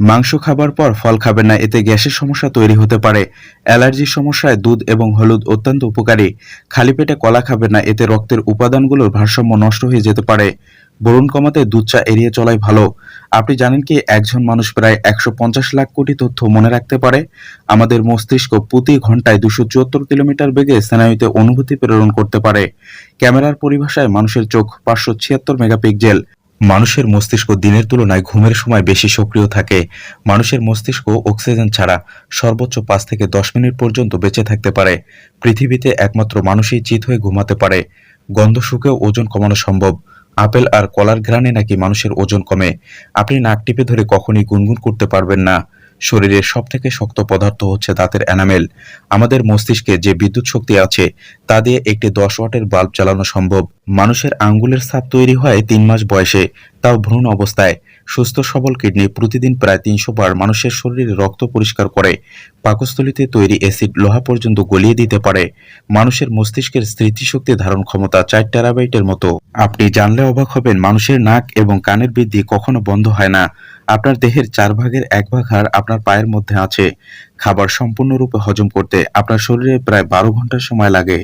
মাংস খাবার পর ফল খাবেন না, এতে গ্যাসের সমস্যা তৈরি হতে পারে। অ্যালার্জির সমস্যায় দুধ এবং হলুদ অত্যন্ত উপকারী। খালি পেটে কলা খাবেন না, এতে রক্তের উপাদানগুলোর ভারসাম্য নষ্ট হয়ে যেতে পারে। বরুণ কমাতে দুধ চা এড়িয়ে চলাই ভালো। আপনি জানেন কি, একজন মানুষ প্রায় একশো পঞ্চাশ লাখ কোটি তথ্য মনে রাখতে পারে। আমাদের মস্তিষ্ক প্রতি ঘন্টায় দুশো চুয়াত্তর কিলোমিটার বেগে স্নায়ুতে অনুভূতি প্রেরণ করতে পারে। ক্যামেরার পরিভাষায় মানুষের চোখ পাঁচশো ছিয়াত্তর মেগাপিক্সেল। মানুষের মস্তিষ্ক দিনের তুলনায় ঘুমের সময় বেশি সক্রিয় থাকে। মানুষের মস্তিষ্ক অক্সিজেন ছাড়া সর্বোচ্চ পাঁচ থেকে দশ মিনিট পর্যন্ত বেঁচে থাকতে পারে। পৃথিবীতে একমাত্র মানুষই চিত হয়ে ঘুমাতে পারে। গন্ধ শুকেও ওজন কমানো সম্ভব। আপেল আর কলার ঘ্রাণে নাকি মানুষের ওজন কমে। আপনি নাক টিপে ধরে কখনই গুনগুন করতে পারবেন না। শরীরের সব থেকে শক্ত পদার্থ হচ্ছে দাঁতের এনামেল। আমাদের মস্তিষ্কে যে বিদ্যুৎ শক্তি আছে, তা দিয়ে একটি দশ ওয়াটের বাল্ব চালানো সম্ভব। মানুষের আঙ্গুলের ছাপ তৈরি হয় তিন মাস বয়সে, তাও ভ্রূণ অবস্থায়। সুস্থ, সবল কিডনি প্রতিদিন প্রায় তিনশো বার মানুষের শরীরে রক্ত পরিষ্কার করে। পাকস্থলিতে তৈরি অ্যাসিড লোহা পর্যন্ত গলিয়ে দিতে পারে। মানুষের মস্তিষ্কের স্মৃতিশক্তি ধারণ ক্ষমতা চার টেরাবাইটের মতো। আপনি জানলে অবাক হবেন, মানুষের নাক এবং কানের বৃদ্ধি কখনো বন্ধ হয় না। আপনার দেহের চার ভাগের এক ভাগ হাড় আপনার পায়ের মধ্যে আছে। খাবার সম্পূর্ণরূপে হজম করতে আপনার শরীরে প্রায় বারো ঘণ্টা সময় লাগে।